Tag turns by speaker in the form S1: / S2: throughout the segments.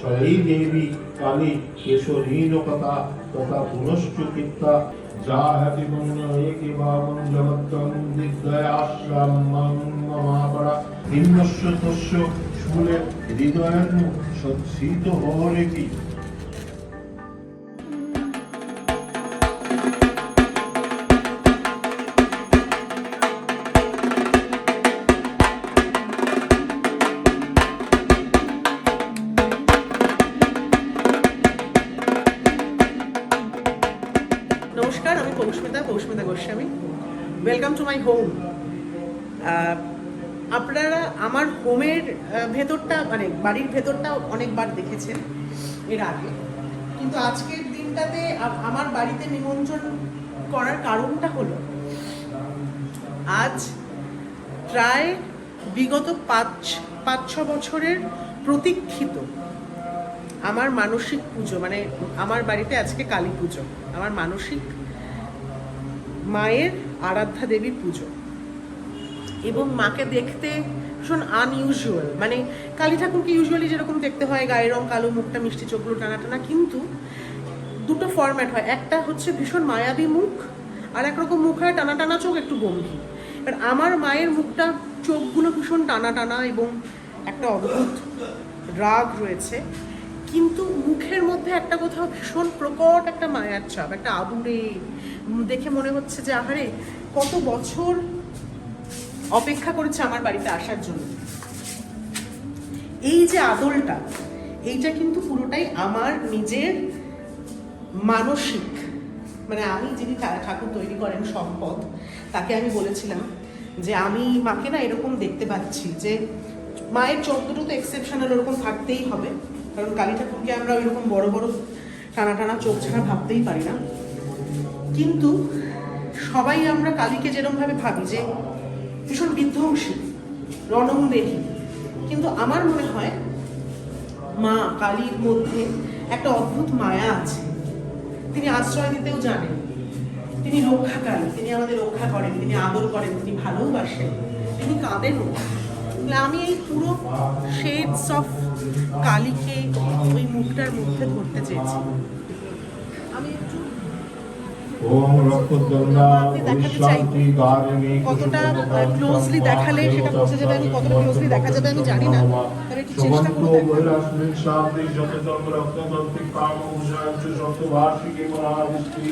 S1: সয়ী দেবী কালী কেশরীন কথা তথা পুনশ্চ যা হ্যাতি পুণ্য একে ভাবং জগত্তম দিগ্দয়াশ্রাম মমাপরা তস্য সৎসিত
S2: Poushmita Poushmita Goswami. Welcome to my home আপনারা আমার হোমের ভেতরটা মানে বাড়ির ভেতরটা অনেকবার দেখেছেন এর আগে। কিন্তু আজকের দিনটাতে আমার বাড়িতে নিমন্ত্রণ করার কারণটা হলো, আজ প্রায় বিগত পাঁচ পাঁচ, ছ বছরের প্রতীক্ষিত আমার মানসিক পুজো মানে আমার বাড়িতে আজকে কালী পুজো। আমার মানসিক মায়ের আরাধ্যা দেবীর পুজো। এবং মাকে দেখতে ভীষণ আনইউজুয়াল মানে কালী ঠাকুরকে ইউজুয়ালি যেরকম দেখতে হয়, গায়ের রং কালো, মুখটা মিষ্টি চোখগুলো টানা টানা, কিন্তু দুটো ফরম্যাট হয়। একটা হচ্ছে ভীষণ মায়াবী মুখ, আর একরকম মুখ হয় টানা টানা চোখ, একটু গম্ভীর। এবার আমার মায়ের মুখটা চোখগুলো ভীষণ টানা টানা এবং একটা অদ্ভুত রাগ রয়েছে। কিন্তু মুখের মধ্যে একটা কোথাও ভীষণ প্রকট একটা মায়ার ছাপ, একটা আদুরে দেখে মনে হচ্ছে যে, আহারে, কত বছর অপেক্ষা করেছে আমার বাড়িতে আসার জন্য। এই যে আদলটা, এইটা কিন্তু পুরোটাই আমার নিজের মানসিক মানে আমি যিনি ঠাকুর তৈরি করেন সম্পদ, তাকে আমি বলেছিলাম যে, আমি মাকে না এরকম দেখতে পাচ্ছি যে, মায়ের চোখ দুটো তো এক্সেপশনাল ওরকম থাকতেই হবে। কারণ কালী ঠাকুরকে আমরা ওইরকম বড় বড় টানা টানা চোখ ছাড়া ভাবতেই পারি না। কিন্তু সবাই আমরা কালীকে যেরকমভাবে ভাবি যে ভীষণ বিধ্বংসী রণংদেহী কিন্তু আমার মনে হয় মা কালীর মধ্যে একটা অদ্ভুত মায়া আছে। তিনি আশ্রয় দিতেও জানেন। তিনি রক্ষাকারী, তিনি আমাদের রক্ষা করেন, তিনি আদর করেন, তিনি ভালোবাসেন, তিনি তাহলে আমি এই পুরো শেডস অফ কালীকে ওই মুখটার মধ্যে ধরতে চেয়েছি। আমি একটু
S1: ওম রক্তদণ্ডা
S2: আপনি দেখাতে চাই।
S1: শান্তি দারিণী
S2: কতটা ক্লোজলি দেখালে সেটা বোঝা যাবে আমি কতটা ক্লোজলি দেখা যাবে আমি জানি না। তবে একটু চেষ্টা
S1: সমন্ত
S2: করে
S1: শান্তি যততম রক্তদন্তি কাম উজায়চ যত মহাবিষ্টি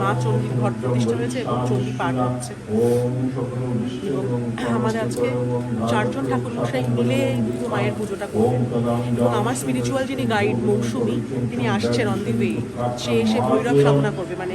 S2: মা চণ্ডীর ঘট প্রতিষ্ঠা হয়েছে এবং চণ্ডী পাঠ হচ্ছে।
S1: ওম সকল বিশ্ব
S2: এবং আমাদের আজকে চারজন ঠাকুর মশাই মিলে মায়ের পুজোটা করবেন এবং আমার স্পিরিচুয়াল যিনি গাইড মৌসুমি তিনি আসছেন অন দি ওয়ে সে এসে ভৈরব সাধনা করবে মানে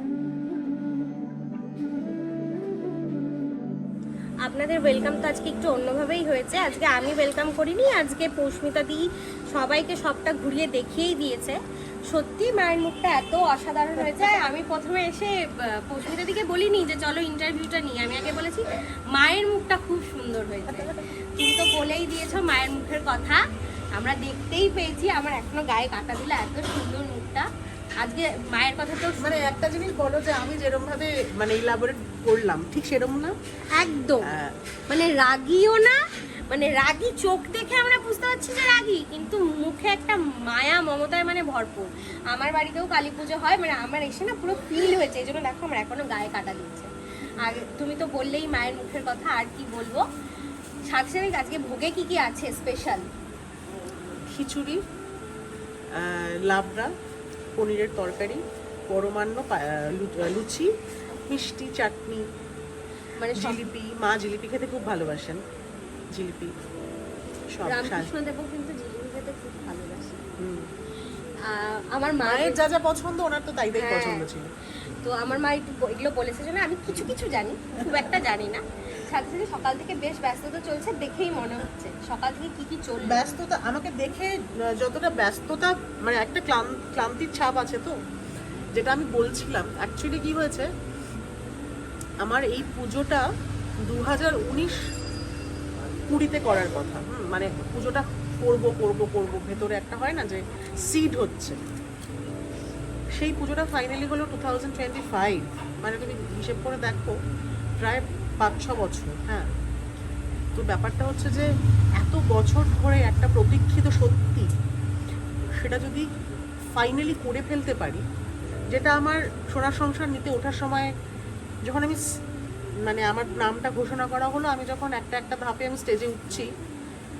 S3: আপনাদের ওয়েলকাম তো আজকে একটু অন্যভাবেই হয়েছে। আজকে আমি ওয়েলকাম করিনি, আজকে পৌষ্মিতা দি সবাইকে সবটা ঘুরিয়ে দেখিয়েই দিয়েছে। সত্যি মায়ের মুখটা এত অসাধারণ হয়েছে। আমি প্রথমে এসে পৌষ্মিতা দিকে বলিনি যে চলো ইন্টারভিউটা নিই আমি আগে বলেছি, মায়ের মুখটা খুব সুন্দর হয়েছে। তুমি তো বলেই দিয়েছ মায়ের মুখের কথা। আমরা দেখতেই পেয়েছি, আমার এখনও গায়ে কাটা দিলে এত সুন্দর মুখটা। আজকে মায়ের কথা তো
S2: মানে একটা জিনিস বলো যে আমি যেরকম ভাবে মানে ইলাবোরেট করলাম ঠিক সেরকম না?
S3: একদম। মানে রাগিও না মানে রাগি চোখ দেখে আমরা বুঝতে পারছি যে রাগি কিন্তু মুখে একটা মায়া মমতায় মানে ভরপুর। আমার বাড়িতেও কালী পুজো হয় মানে আমার এসে না পুরো ফিল হয়েছে এই জন্য দেখো আমার এখনও গায়ে কাটা দিচ্ছে। আর তুমি তো বললেই মায়ের মুখের কথা আর কি বলব? সাথে আজকে ভোগে কি কি আছে স্পেশাল
S2: খিচুড়ি লাবড়া। পনিরের তরকারি পরমান্ন লুচি মিষ্টি চাটনি
S3: মানে
S2: জিলিপি মা জিলিপি খেতে খুব ভালোবাসেন। জিলিপি সব সাজ-
S3: কিন্তু জিলিপি খেতে খুব ভালোবাসে
S2: হুম।
S3: আহ, আমার
S2: মায়ের
S3: মায়ের
S2: যা যা পছন্দ ওনার তো তাই তাই
S3: হ্যাঁ।
S2: পছন্দ ছিল।
S3: তো আমার মা একটু এগুলো বলেছে যে আমি কিছু কিছু জানি খুব একটা জানি না। সাথে সকাল থেকে বেশ ব্যস্ততা চলছে দেখেই মনে হচ্ছে। সকাল থেকে কি কি চলবে
S2: ব্যস্ততা, আমাকে দেখে যতটা ব্যস্ততা মানে একটা ক্লান্তির ছাপ আছে তো, যেটা আমি বলছিলাম। অ্যাকচুয়ালি কি হয়েছে, আমার এই পুজোটা দু হাজার উনিশ কুড়িতে করার কথা। মানে পুজোটা করব করব করব। ভেতরে একটা হয় না যে সিড হচ্ছে। সেই পুজোটা ফাইনালি হলো টু থাউজেন্ড টোয়েন্টি ফাইভ মানে তুমি হিসেব করে দেখো, প্রায় পাঁচ ছ বছর হ্যাঁ। তো ব্যাপারটা হচ্ছে যে এত বছর ধরে একটা প্রতীক্ষিত সত্যি সেটা যদি ফাইনালি করে ফেলতে পারি যেটা আমার সোনার সংসার নিতে ওঠার সময় যখন আমি মানে আমার নামটা ঘোষণা করা হলো আমি যখন একটা একটা ধাপে আমি স্টেজে উঠছি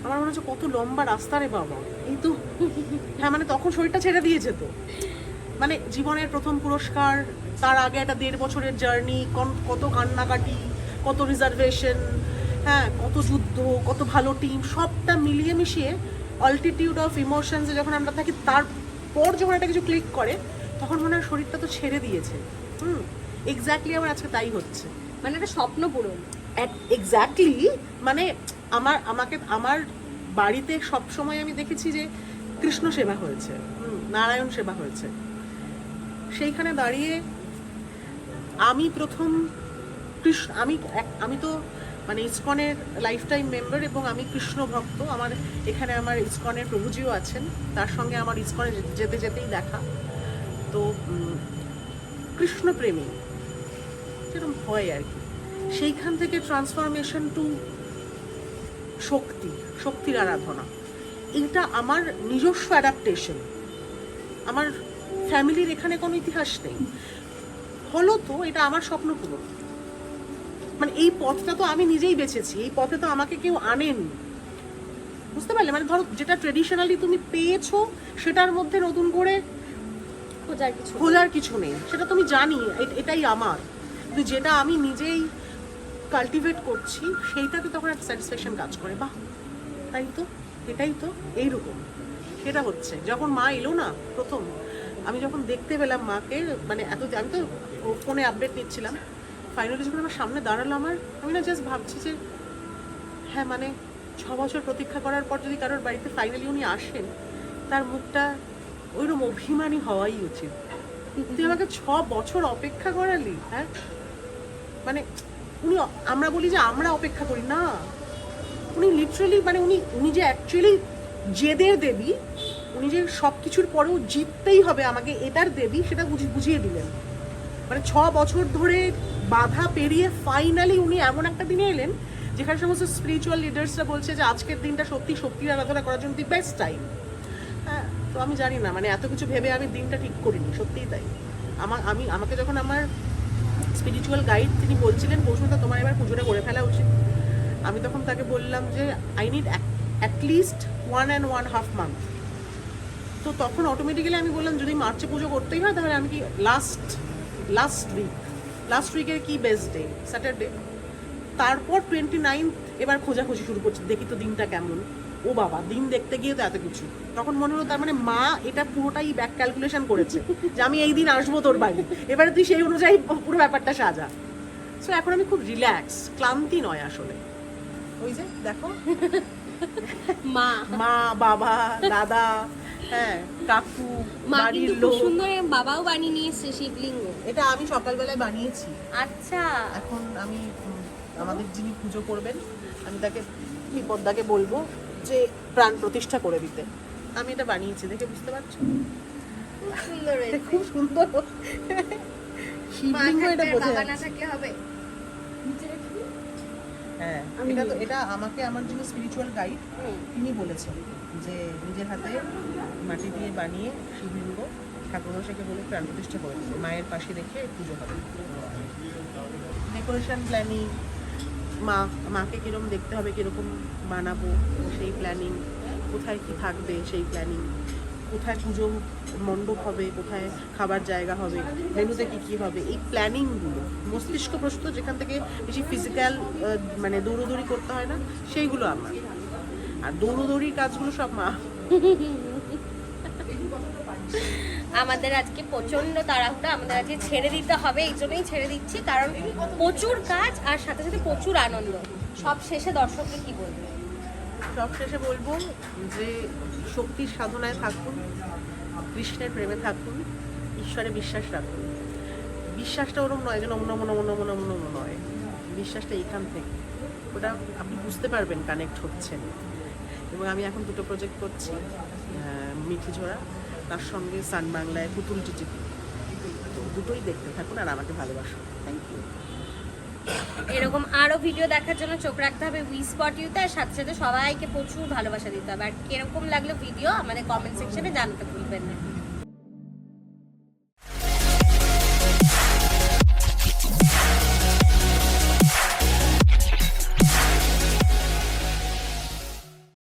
S2: আমার মনে হচ্ছে কত লম্বা রাস্তা রে বাবা। এই তো। হ্যাঁ মানে তখন শরীরটা ছেড়ে দিয়েছে তো। মানে জীবনের প্রথম পুরস্কার তার আগে একটা দেড় বছরের জার্নি কত কান্নাকাটি কত রিজার্ভেশন হ্যাঁ কত যুদ্ধ কত ভালো টিম সবটা মিলিয়ে মিশিয়ে অল্টিটিউড অফ ইমোশনসে যখন আমরা থাকি তারপর যখন একটা কিছু ক্লিক করে তখন মনে হয় শরীরটা তো ছেড়ে দিয়েছে। হুম এক্স্যাক্টলি আমার আজকে তাই হচ্ছে।
S3: মানে একটা স্বপ্ন পূরণ।
S2: এক্স্যাক্টলি মানে আমার আমাকে আমার বাড়িতে সব সময় আমি দেখেছি যে কৃষ্ণ সেবা হয়েছে হুম, নারায়ণ সেবা হয়েছে। সেইখানে দাঁড়িয়ে আমি প্রথম কৃষ্ণ, আমি আমি তো মানে ইসকনের লাইফ টাইম মেম্বার এবং আমি কৃষ্ণ ভক্ত। আমার এখানে আমার ইসকনের প্রভুজিও আছেন। তার সঙ্গে আমার ইসকনে যেতে যেতেই দেখা। তো কৃষ্ণ প্রেমী হয় আর কি। সেইখান থেকে ট্রান্সফরমেশন টু শক্তি, শক্তির আরাধনা। এইটা আমার নিজস্ব অ্যাডাপ্টেশন আমার ফ্যামিলির এখানে কোনো ইতিহাস নেই। হলো তো এটা আমার স্বপ্ন পূরণ। মানে এই পথটা তো আমি নিজেই বেছেছি এই পথে তো আমাকে কেউ আনেনি। বুঝতে পারলে? মানে ধরো যেটা ট্রেডিশনালি তুমি পেয়েছ সেটার মধ্যে নতুন করে
S3: খোঁজার কিছু
S2: খোঁজার কিছু নেই। সেটা তুমি জানি এটাই আমার। কিন্তু যেটা আমি নিজেই কাল্টিভেট করছি সেইটাতে তখন একটা স্যাটিসফ্যাকশন কাজ করে। বাহ! তাই তো? এটাই তো? এইরকম। সেটা হচ্ছে। যখন মা এলো না প্রথম আমি যখন দেখতে পেলাম মাকে মানে এত আমি তো ফোনে আপডেট নিচ্ছিলাম। ফাইনালি যখন আমার সামনে দাঁড়াল আমার। আমি না জাস্ট ভাবছি যে হ্যাঁ মানে ছ বছর প্রতীক্ষা করার পর যদি কারোর বাড়িতে ফাইনালি উনি আসেন, তার মুখটা ওইরকম অভিমানী হওয়াই উচিত। তুই আমাকে ছ বছর অপেক্ষা করালি হ্যাঁ? মানে উনি, আমরা বলি যে আমরা অপেক্ষা করি, না। উনি লিটারালি মানে উনি উনি যে অ্যাকচুয়ালি জেদের দেবী, উনি যে সব কিছুর পরেও জিততেই হবে আমাকে, এটার দেবী, সেটা বুঝি- বুঝিয়ে দিলেন। মানে ছ বছর ধরে বাধা পেরিয়ে ফাইনালি উনি এমন একটা দিনে এলেন, যেখানে সমস্ত স্পিরিচুয়াল লিডার্সরা বলছে যে আজকের দিনটা সত্যি শক্তির আরাধনা করার জন্য দি বেস্ট টাইম হ্যাঁ তো আমি জানি না মানে এত কিছু ভেবে আমি দিনটা ঠিক করিনি, সত্যিই তাই। আমার, আমি, আমাকে যখন আমার স্পিরিচুয়াল গাইড তিনি বলছিলেন পৌষমিতা তোমার এবার পুজোটা করে ফেলা উচিত। আমি তখন তাকে বললাম যে I need at least one and one half month তো তখন অটোমেটিক্যালি আমি বললাম, যদি মার্চে পুজো করতেই হয়, তাহলে আমি কি লাস্ট লাস্ট উইক লাস্ট উইকের কি বেস্ট ডে স্যাটারডে তারপর টোয়েন্টি নাইনথ এবার খোঁজাখুঁজি শুরু করছি। দেখি তো দিনটা কেমন। ও বাবা দিন দেখতে গিয়ে তো এত কিছু। তখন মনে হলো তার মানে মা এটা পুরোটাই ব্যাক ক্যালকুলেশন করেছে যে আমি এই দিন আসব তোর বাড়ি। এবারে তুই সেই অনুযায়ী পুরো ব্যাপারটা সাজা। সো এখন আমি খুব রিল্যাক্স ক্লান্তি নয় আসলে। ওই যে দেখো।
S3: মা।
S2: মা বাবা দাদা হ্যাঁ কাকু বাড়ির লোক।
S3: সুন্দর বাবাও বানিয়ে নিয়ে এসছে শিবলিঙ্গ।
S2: এটা আমি সকালবেলায় বানিয়েছি।
S3: আচ্ছা।
S2: এখন আমি আমাদের যিনি পুজো করবেন আমি তাকে বিপদাকে বলব যে প্রাণ প্রতিষ্ঠা করে দিতে। আমি এটা বানিয়েছি দেখে বুঝতে পারছ?
S3: সুন্দর
S2: এটা খুব সুন্দর। শিবলিঙ্গ এটা বোঝা
S3: হবে?
S2: হ্যাঁ এটা তো এটা আমাকে আমার যিনি স্পিরিচুয়াল গাইড তিনি বলেছেন যে নিজের হাতে মাটি দিয়ে বানিয়ে শিবলিঙ্গ ঠাকুরমশাইকে বলে প্রাণ প্রতিষ্ঠা করে মায়ের পাশে রেখে পুজো হবে। ডেকোরেশন প্ল্যানিং মা মাকে কীরকম দেখতে হবে কীরকম বানাবো সেই প্ল্যানিং কোথায় কি থাকবে সেই প্ল্যানিং কোথায় পুজো মণ্ডপ হবে, কোথায় খাবার জায়গা হবে, মেনুতে কী কী হবে, এই প্ল্যানিংগুলো মস্তিষ্ক প্রস্তুত, যেখান থেকে বেশি ফিজিক্যাল মানে দৌড়োদৌড়ি করতে হয় না, সেইগুলো আমার। আর দৌড়োদৌড়ির কাজগুলো সব মা।
S3: আমাদের আজকে প্রচণ্ড তাড়াহুড়া, আমাদের আজকে ছেড়ে দিতে হবে, এই জন্যই ছেড়ে দিচ্ছি, কারণ প্রচুর কাজ আর সাথে সাথে প্রচুর আনন্দ। সব শেষে দর্শককে কি বলবে?
S2: সব শেষে বলব যে শক্তির সাধনায় থাকুন কৃষ্ণের প্রেমে থাকুন ঈশ্বরে বিশ্বাস রাখুন। বিশ্বাসটা ওরম নয় যে নম নম নম নম নয়। বিশ্বাসটা এখান থেকে। ওটা আপনি বুঝতে পারবেন কানেক্ট হচ্ছেন এবং আমি এখন দুটো প্রজেক্ট করছি আহ, মিঠি ঝোড়া তার সঙ্গে সান বাংলায় পুতুল টিটিপি। তো দুটোই দেখতে থাকুন আর আমাকে ভালোবাসুন। থ্যাংক ইউ
S3: এরকম আরও ভিডিও দেখার জন্য চোখ রাখতে হবে উই স্পট ইউতে আর সাথে সাথে সবাইকে প্রচুর ভালোবাসা দিতে হবে। আর কীরকম লাগল ভিডিও আমাদের কমেন্ট সেকশনে জানতে ভুলবেন না।